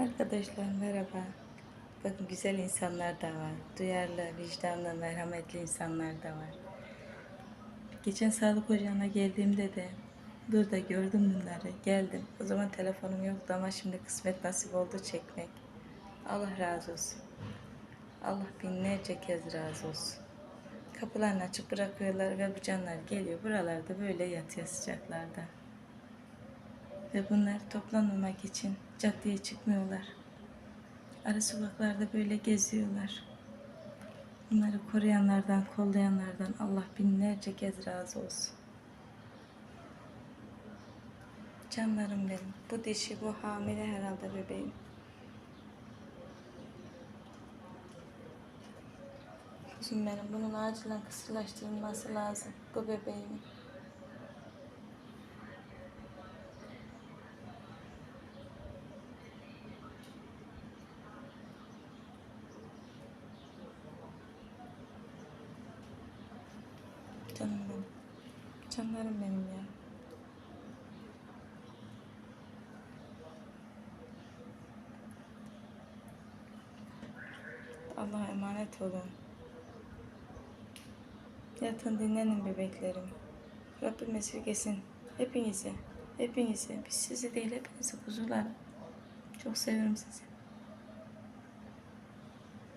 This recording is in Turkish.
Arkadaşlar merhaba. Bakın güzel insanlar da var. Duyarlı, vicdanlı, merhametli insanlar da var. Geçen sağlık ocağına geldiğimde de burada gördüm bunları. Geldim. O zaman telefonum yoktu ama şimdi kısmet nasip oldu çekmek. Allah razı olsun. Allah binlerce kez razı olsun. Kapılarını açıp bırakıyorlar ve bu canlar geliyor. Buralarda böyle yatıyor sıcaklarda. Ve bunlar toplanmamak için caddeye çıkmıyorlar. Ara sokaklarda böyle geziyorlar. Bunları koruyanlardan, kollayanlardan Allah binlerce kez razı olsun. Canlarım benim. Bu dişi, bu hamile herhalde bebeğim. Kuzum benim. Bunun acilen kısırlaştırılması lazım. Bu bebeğimin. Canım benim. Canlarım benim ya. Allah'a emanet olun. Yatın dinlenin bebeklerim. Rabbim esirgesin. Hepinizi. Hepinizi. Biz sizi değil hepinizi kuzularım. Çok seviyorum sizi.